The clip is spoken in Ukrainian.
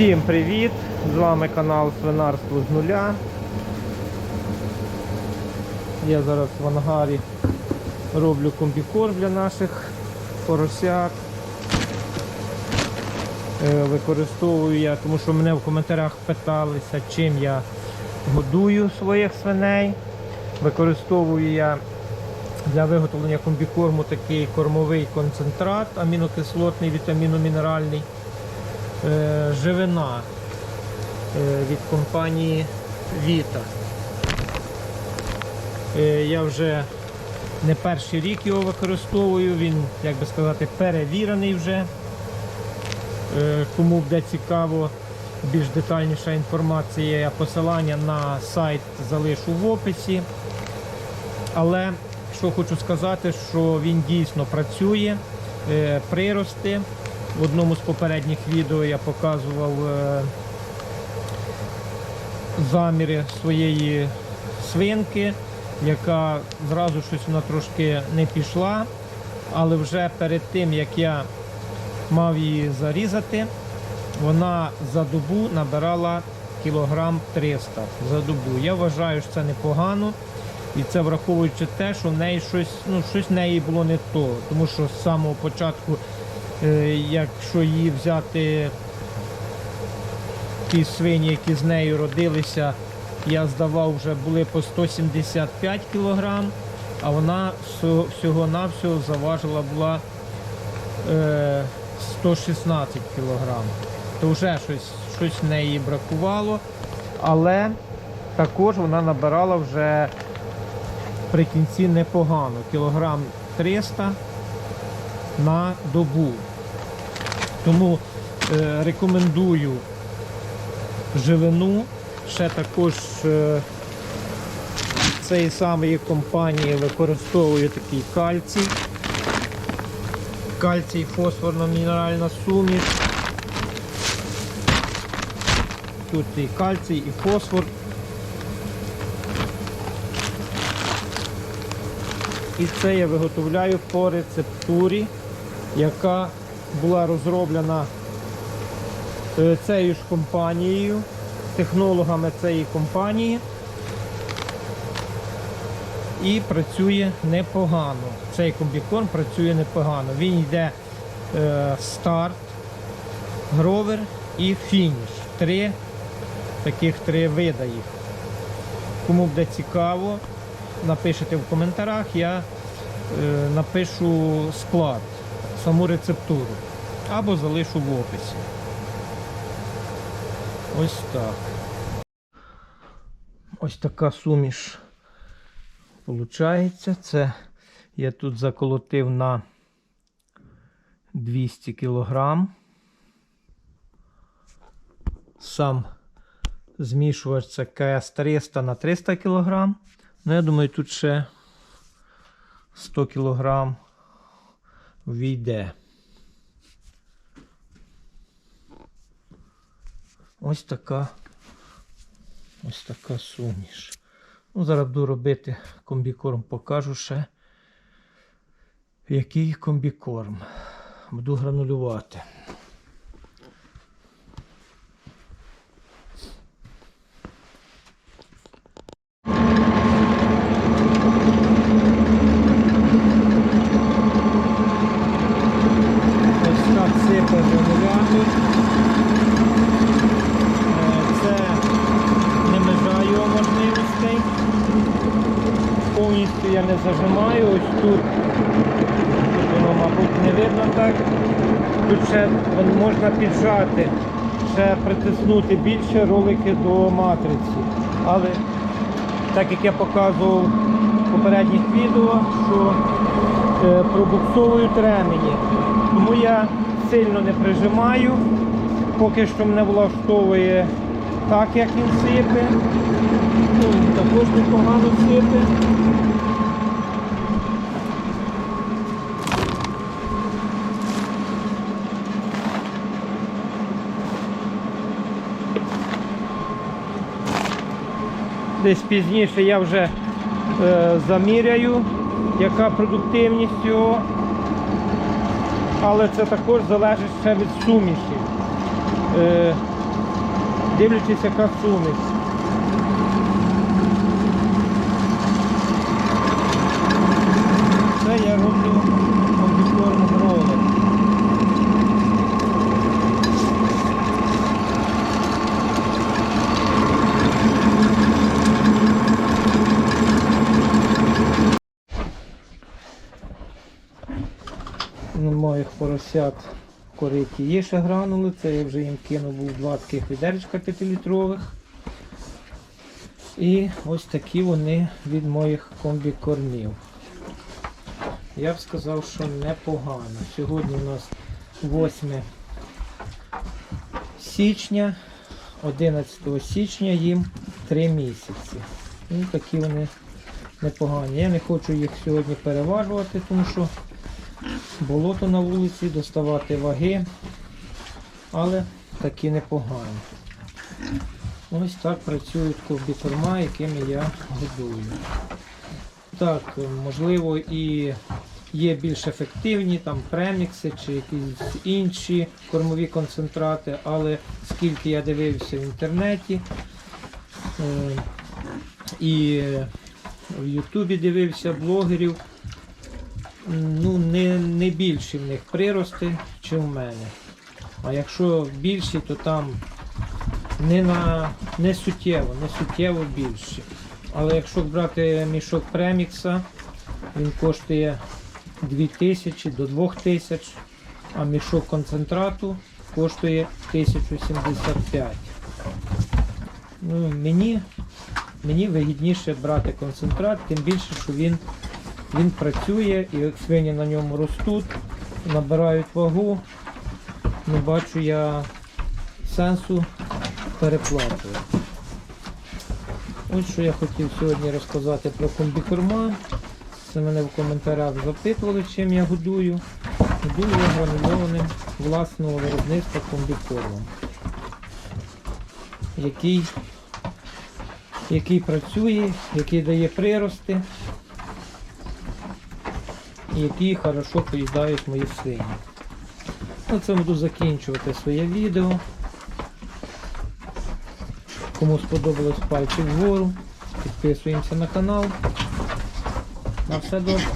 Всім привіт! З вами канал Свинарство з нуля. Я зараз в ангарі роблю комбікорм для наших поросят. Е, Використовую я, тому що мене в коментарях питалися, чим я годую своїх свиней. Використовую я для виготовлення комбікорму такий кормовий концентрат, амінокислотний, вітаміномінеральний. Е, живина е, від компанії Vita. Е, Я вже не перший рік його використовую, він, як би сказати, перевірений вже. Кому буде цікаво, більш детальніша інформація, я посилання на сайт залишу в описі. Але що хочу сказати, що він дійсно працює, прирости. В одному з попередніх відео я показував е, заміри своєї свинки, яка зразу щось вона трошки не пішла. Але вже перед тим, як я мав її зарізати, вона за добу набирала кілограм 300 за добу. Я вважаю, що це непогано. І це враховуючи те, що в неї щось, ну, щось в неї було не то. Тому що з самого початку, якщо її взяти ті свині, які з нею родилися, я здавав, вже були по 175 кг, а вона всього- всього-навсього заважила була е, 116 кг. То вже щось, щось в неї бракувало, але також вона набирала вже при кінці непогано. Кілограм 300 на добу. Тому е, рекомендую живину. Ще також е, цієї самої компанії використовую такий кальцій. Кальцій фосфорно-мінеральна суміш. Тут і кальцій, і фосфор. І це я виготовляю по рецептурі, яка була розроблена е, цією ж компанією, технологами цієї компанії. І працює непогано. Цей комбікорм працює непогано. Він йде е, старт, гровер і фініш. Три таких три вида їх. Кому буде цікаво, напишете в коментарях, я е, напишу склад, саму рецептуру. Або залишу в описі. Ось так. Ось така суміш получається. Це я тут заколотив на 200 кг. Сам змішувач це КС 300 на 300 кг. Ну, я думаю, тут ще 100 кг війде. Ось така ось така суміш. Ну, зараз буду робити комбікорм, покажу ще, який комбікорм. Буду гранулювати. Ось так сипе гранулятор. Е, Це не межа його можливостей. Повністю я не зажимаю. Ось тут, воно, мабуть, не видно так. Тут ще можна піджати, ще притиснути більше ролики до матриці. Але так як я показував в попередніх відео, що е, пробуксовують ремені. Тому я сильно не прижимаю, поки що мене влаштовує так, як він сипе. Ну, також непогано сипе. Десь пізніше я вже е, заміряю, яка продуктивність його. Але це також залежить ще від суміші. Е, дивлячись, яка сумість. Це я роблю комбікорм ролик. Ну, моїх поросят кориті є ще гранули, це я вже їм кинув був два таких відеречка 5-літрових. І ось такі вони від моїх комбікормів. Я б сказав, що непогано. Сьогодні у нас 8 січня, 11 січня їм 3 місяці. Ну, такі вони непогані. Я не хочу їх сьогодні переважувати, тому що болото на вулиці, доставати ваги, але такі непогані. Ось так працюють ковбікорма, якими я годую. Так, можливо, і є більш ефективні там премікси чи якісь інші кормові концентрати, але скільки я дивився в інтернеті е, і в Ютубі дивився блогерів, ну, не, не більші в них прирости, чи в мене. А якщо більші, то там не, на, не суттєво, не суттєво більші. Але якщо брати мішок премікса, він коштує 2000 до 2000, а мішок концентрату коштує 1075. Ну, мені, мені вигідніше брати концентрат, тим більше, що він, він працює і свині на ньому ростуть, набирають вагу. Не бачу я сенсу переплачувати. Ось що я хотів сьогодні розказати про комбікорма. Це мене в коментарях запитували, чим я годую. Годую я гранульованим власного виробництва комбікормом, який, який працює, який дає прирости і який хорошо поїдають мої свині. На цьому буду закінчувати своє відео. Кому сподобалось пальчик вгору, підписуємося на канал. На все добре.